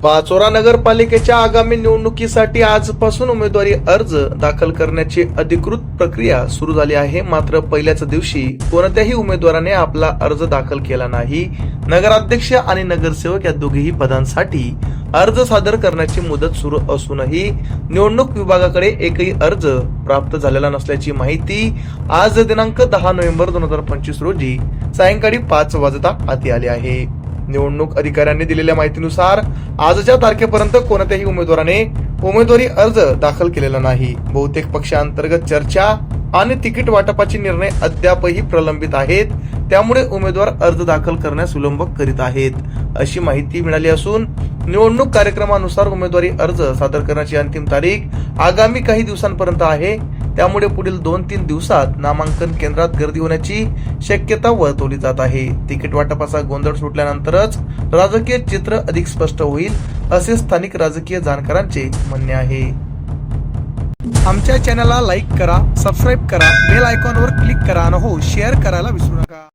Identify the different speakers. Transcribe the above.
Speaker 1: पाचोरा नगरपालिकेच्या आगामी निवडणुकीसाठी आजपासून उमेदवारी अर्ज दाखल करण्याची अधिकृत प्रक्रिया सुरू झाली आहे. मात्र पहिल्याच दिवशी कोणत्याही उमेदवाराने आपला अर्ज दाखल केला नाही. नगराध्यक्ष आणि नगरसेवक या दोघेही पदांसाठी अर्ज सादर करण्याची मुदत सुरू असूनही निवडणूक विभागाकडे एकही अर्ज प्राप्त झालेला नसल्याची माहिती आज दिनांक दहा नोव्हेंबर दोन हजार पंचवीस रोजी सायंकाळी पाच वाजता हाती आली आहे. निवडणूक अधिकाऱ्यांनी दिलेल्या माहितीनुसार आजच्या तारखेपर्यंत कोणत्याही उमेदवाराने उमेदवारी अर्ज दाखल केलेला नाही. बहुतेक पक्षांतर्गत चर्चा आणि तिकीट वाटपाचे निर्णय अद्यापही प्रलंबित आहेत. त्यामुळे उमेदवार अर्ज दाखल करण्यास विलंब करीत आहेत. अशी माहिती मिळाली असून निवडणूक कार्यक्रमानुसार उमेदवारी अर्ज सादर करण्याची अंतिम तारीख आगामी काही दिवसांपर्यंत आहे. त्यामुळे पुढील दोन तीन दिवसात नामांकन केंद्रात गर्दी होण्याची शक्यता वर्तवली जात आहे. तिकीट वाटपाचा गोंधळ सुटल्यानंतरच राजकीय चित्र अधिक स्पष्ट होईल असे स्थानिक राजकीय जाणकारांचे म्हणणे आहे. आमच्या चॅनलला लाईक करा सबस्क्राईब करा बेल आयकॉनवर क्लिक करा आणि हो शेअर करायला विसरू नका.